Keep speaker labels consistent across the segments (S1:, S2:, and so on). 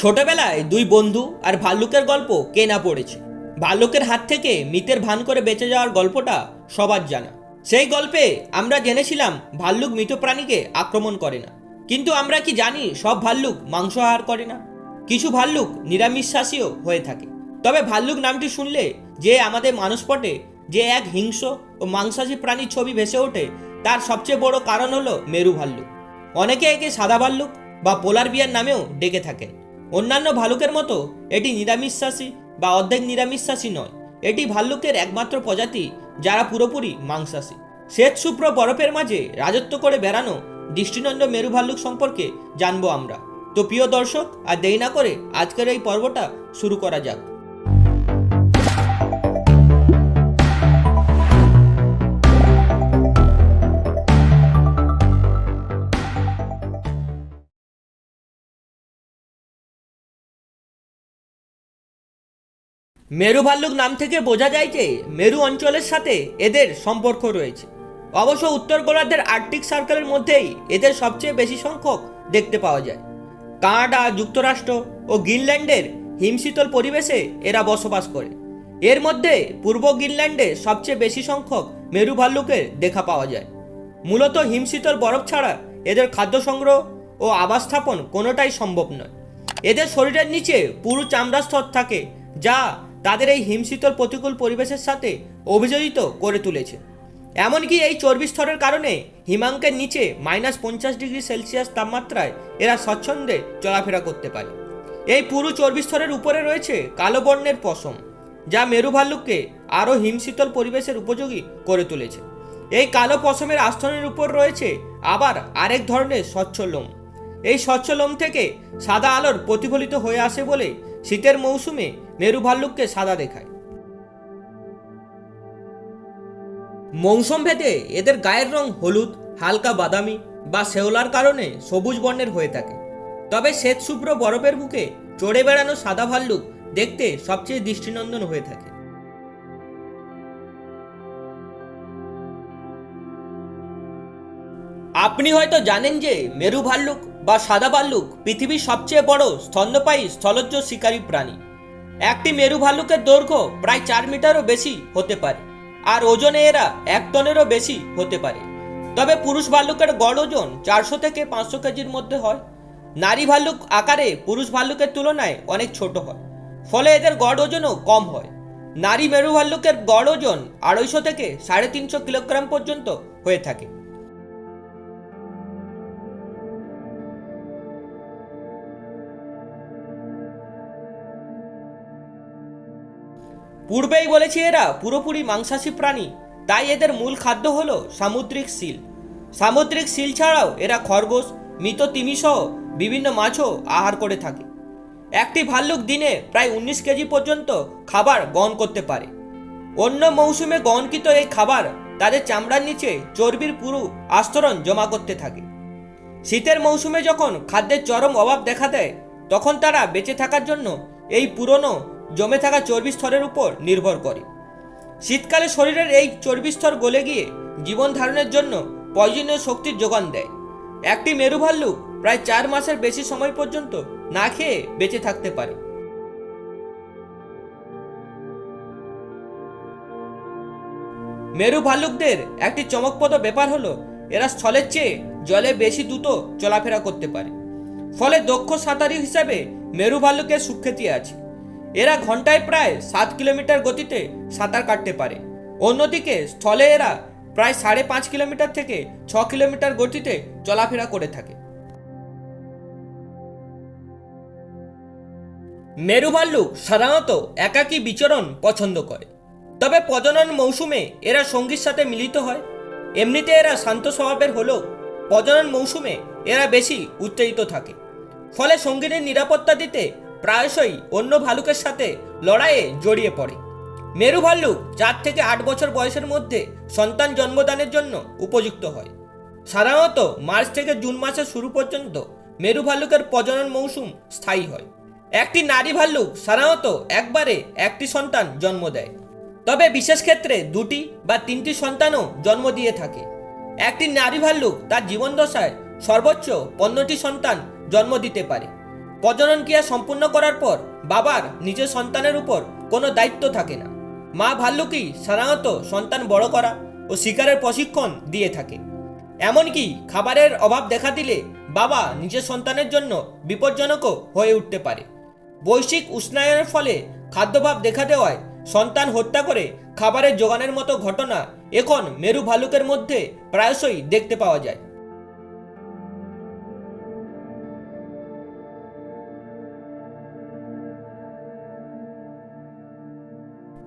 S1: ছোটবেলায় দুই বন্ধু আর ভাল্লুকের গল্প কে না পড়েছে। ভাল্লুকের হাত থেকে মিতের ভান করে বেঁচে যাওয়ার গল্পটা সবার জানা। সেই গল্পে আমরা জেনেছিলাম ভাল্লুক মৃত প্রাণীকে আক্রমণ করে না। কিন্তু আমরা কি জানি সব ভাল্লুক মাংস আহার করে না? কিছু ভাল্লুক নিরামিষাসীও হয়ে থাকে। তবে ভাল্লুক নামটি শুনলে যে আমাদের মানুষপটে যে এক হিংস্র ও মাংসাশী প্রাণীর ছবি ভেসে ওঠে, তার সবচেয়ে বড় কারণ হলো মেরু ভাল্লুক। অনেকে একে সাদা ভাল্লুক বা পোলার বিয়ার নামেও ডেকে থাকেন। অন্যান্য ভালুকের মতো, এটি নিরামিষাসী বা অর্ধেক নিরামিষাসী নয়। এটি ভাল্লুকের একমাত্র প্রজাতি, যারা পুরোপুরি মাংসাসী শ্বেত শুভ্র বরফের মাঝে রাজত্ব করে বেড়ানো দৃষ্টিনন্দ মেরু ভাল্লুক সম্পর্কে জানব আমরা। তো প্রিয় দর্শক, আর দেই না করে আজকের এই পর্বটা শুরু করা যাক। মেরু ভাল্লুক নাম থেকে বোঝা যায় যে মেরু অঞ্চলের সাথে এদের সম্পর্ক রয়েছে। অবশ্য উত্তর গোলার্ধের আর্কটিক সার্কেলের মধ্যেই এদের সবচেয়ে বেশি সংখ্যক দেখতে পাওয়া যায়। কানাডা, যুক্তরাষ্ট্র ও গ্রিনল্যান্ডের হিমশীতল পরিবেশে এরা বসবাস করে। এর মধ্যে পূর্ব গ্রিনল্যান্ডে সবচেয়ে বেশি সংখ্যক মেরু ভাল্লুকের দেখা পাওয়া যায়। মূলত হিমশীতল বরফ ছাড়া এদের খাদ্য সংগ্রহ ও আবাস স্থাপন কোনোটাই সম্ভব নয়। এদের শরীরের নিচে পুরু চামড়া স্তর থাকে, যা তাদের এই হিমশীতল প্রতিকূল পরিবেশের সাথে অভিযোজিত করে তুলেছে। এমনকি এই চর্বি স্তরের কারণে হিমাঙ্কের নিচে মাইনাস পঞ্চাশ ডিগ্রি সেলসিয়াস তাপমাত্রায় এরা স্বচ্ছন্দে চলাফেরা করতে পারে। এই পুরু চর্বি স্তরের উপরে রয়েছে কালো বর্ণের পশম, যা মেরু ভাল্লুককে আরও হিমশীতল পরিবেশের উপযোগী করে তুলেছে। এই কালো পশমের আস্তরণের উপর রয়েছে আবার আরেক ধরনের স্বচ্ছ লোম। এই স্বচ্ছ লোম থেকে সাদা আলোর প্রতিফলিত হয়ে আসে বলে শীতের মৌসুমে মেরু ভাল্লুককে সাদা দেখায়। মৌসুম ভেদে এদের গায়ের রং হলুদ, হালকা বাদামি বা শেওলার কারণে সবুজ বর্ণের হয়ে থাকে। তবে শ্বেত শুভ্র বরফের বুকে চড়ে বেড়ানো সাদা ভাল্লুক দেখতে সবচেয়ে দৃষ্টিনন্দন হয়ে থাকে। আপনি হয়তো জানেন যে মেরু ভাল্লুক বা সাদা ভাল্লুক পৃথিবীর সবচেয়ে বড় স্তন্যপায়ী স্থলজ শিকারী প্রাণী। একটি মেরু ভাল্লুকের দৈর্ঘ্য প্রায় চার মিটারও বেশি হতে পারে, আর ওজনে এরা এক টনেরও বেশি হতে পারে। তবে পুরুষ ভাল্লুকের গড় ওজন চারশো থেকে পাঁচশো কেজির মধ্যে হয়। নারী ভাল্লুক আকারে পুরুষ ভাল্লুকের তুলনায় অনেক ছোট হয়, ফলে এদের গড় ওজনও কম হয়। নারী মেরু ভাল্লুকের গড় ওজন আড়াইশো থেকে সাড়ে তিনশো কিলোগ্রাম পর্যন্ত হয়ে থাকে। পূর্বেই বলেছি এরা পুরোপুরি মাংসাশী প্রাণী, তাই এদের মূল খাদ্য হলো সামুদ্রিক সিল। সামুদ্রিক সিল ছাড়াও এরা খরগোশ, মৃত তিমিসহ বিভিন্ন মাছও আহার করে থাকে। একটি ভাল্লুক দিনে প্রায় উনিশ কেজি পর্যন্ত খাবার গ্রহণ করতে পারে। অন্য মৌসুমে গ্রহণকৃত এই খাবার তাদের চামড়ার নিচে চর্বির পুরু আস্তরণ জমা করতে থাকে। শীতের মৌসুমে যখন খাদ্যের চরম অভাব দেখা দেয়, তখন তারা বেঁচে থাকার জন্য এই পুরনো জমে থাকা চর্বি স্তরের উপর নির্ভর করে। শীতকালে শরীরের এই চর্বি স্তর গলে গিয়ে জীবন ধারণের জন্য প্রয়োজনীয় শক্তির যোগান দেয়। একটি মেরু ভাল্লুক প্রায় চার মাসের বেশি সময় পর্যন্ত না খেয়ে বেঁচে থাকতে পারে। মেরু ভাল্লুকদের একটি চমকপ্রদ ব্যাপার হলো, এরা স্থলের চেয়ে জলে বেশি দ্রুত চলাফেরা করতে পারে। ফলে দক্ষ সাঁতারি হিসাবে মেরু ভাল্লুকের সুখ্যাতি আছে। এরা ঘন্টায় প্রায় সাত কিলোমিটার গতিতে সাঁতার কাটতে পারে। অন্যদিকে স্থলে এরা প্রায় সাড়ে পাঁচ কিলোমিটার থেকে ছ কিলোমিটার গতিতে চলাফেরা করে থাকে। মেরু ভাল্লুক সাধারণত একাকী বিচরণ পছন্দ করে। তবে প্রজনন মৌসুমে এরা সঙ্গীর সাথে মিলিত হয়। এমনিতে এরা শান্ত স্বভাবের হলেও প্রজনন মৌসুমে এরা বেশি উত্তেজিত থাকে। ফলে সঙ্গীদের নিরাপত্তা দিতে প্রায়শই অন্য ভালুকের সাথে লড়াইয়ে জড়িয়ে পড়ে। মেরু ভাল্লুক চার থেকে আট বছর বয়সের মধ্যে সন্তান জন্মদানের জন্য উপযুক্ত হয়। সাধারণত মার্চ থেকে জুন মাসের শুরু পর্যন্ত মেরু ভাল্লুকের প্রজনন মৌসুম স্থায়ী হয়। একটি নারী ভাল্লুক সাধারণত একবারে একটি সন্তান জন্ম দেয়। তবে বিশেষ ক্ষেত্রে দুটি বা তিনটি সন্তানও জন্ম দিয়ে থাকে। একটি নারী ভাল্লুক তার জীবনদশায় সর্বোচ্চ পনেরোটি সন্তান জন্ম দিতে পারে। প্রজনন ক্রিয়া সম্পূর্ণ করার পর বাবার নিজের সন্তানের উপর কোনো দায়িত্ব থাকে না। মা ভাল্লুকই সাধারণত সন্তান বড় করা ও শিকারের প্রশিক্ষণ দিয়ে থাকে। এমনকি খাবারের অভাব দেখা দিলে বাবা নিজের সন্তানের জন্য বিপজ্জনকও হয়ে উঠতে পারে। বৈশ্বিক উষ্ণায়নের ফলে খাদ্যভাব দেখা দেওয়ায় সন্তান হত্যা করে খাবারের যোগানের মতো ঘটনা এখন মেরু ভালুকের মধ্যে প্রায়শই দেখতে পাওয়া যায়।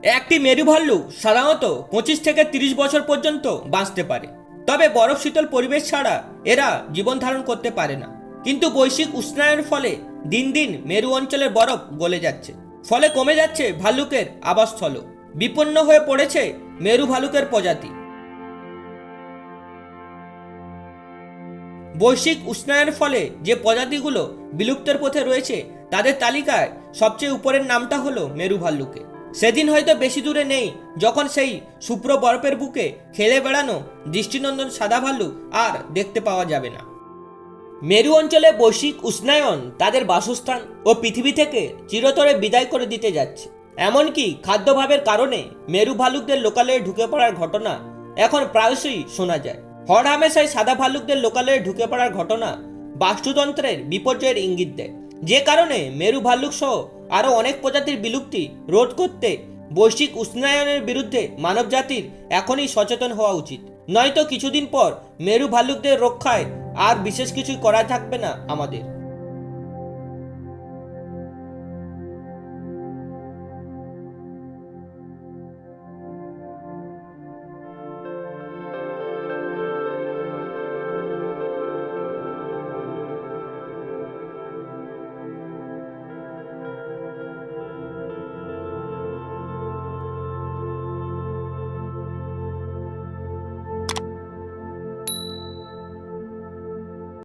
S1: একটি মেরু ভাল্লুক সাধারণত পঁচিশ থেকে তিরিশ বছর পর্যন্ত বাঁচতে পারে। তবে বরফ শীতল পরিবেশ ছাড়া এরা জীবন ধারণ করতে পারে না। কিন্তু বৈশ্বিক উষ্ণায়নের ফলে দিন দিন মেরু অঞ্চলের বরফ গলে যাচ্ছে। ফলে কমে যাচ্ছে ভাল্লুকের আবাসস্থল। বিপন্ন হয়ে পড়েছে মেরু ভালুকের প্রজাতি। বৈশ্বিক উষ্ণায়নের ফলে যে প্রজাতিগুলো বিলুপ্তের পথে রয়েছে, তাদের তালিকায় সবচেয়ে উপরের নামটা হলো মেরু ভাল্লুকে। সেদিন হয়তো বেশি দূরে নেই, যখন সেই শুভ্র বরফের বুকে খেলে বেড়ানো দৃষ্টিনন্দন সাদা ভাল্লুক আর দেখতে পাওয়া যাবে না। মেরু অঞ্চলে বৈশ্বিক উষ্ণায়ন তাদের বাসস্থান ও পৃথিবী থেকে চিরতরে বিদায় করে দিতে যাচ্ছে। এমনকি খাদ্যভাবের কারণে মেরু ভালুকদের লোকালয়ে ঢুকে পড়ার ঘটনা এখন প্রায়শই শোনা যায়। হর হামেশাই সাদা ভালুকদের লোকালয়ে ঢুকে পড়ার ঘটনা বাস্তুতন্ত্রের বিপর্যয়ের ইঙ্গিত দেয়। যে কারণে মেরু ভাল্লুক সহ আরও অনেক প্রজাতির বিলুপ্তি রোধ করতে বৈশ্বিক উষ্ণায়নের বিরুদ্ধে মানবজাতির এখনই সচেতন হওয়া উচিত। নয়তো কিছুদিন পর মেরু ভাল্লুকদের রক্ষায় আর বিশেষ কিছুই করা থাকবে না আমাদের।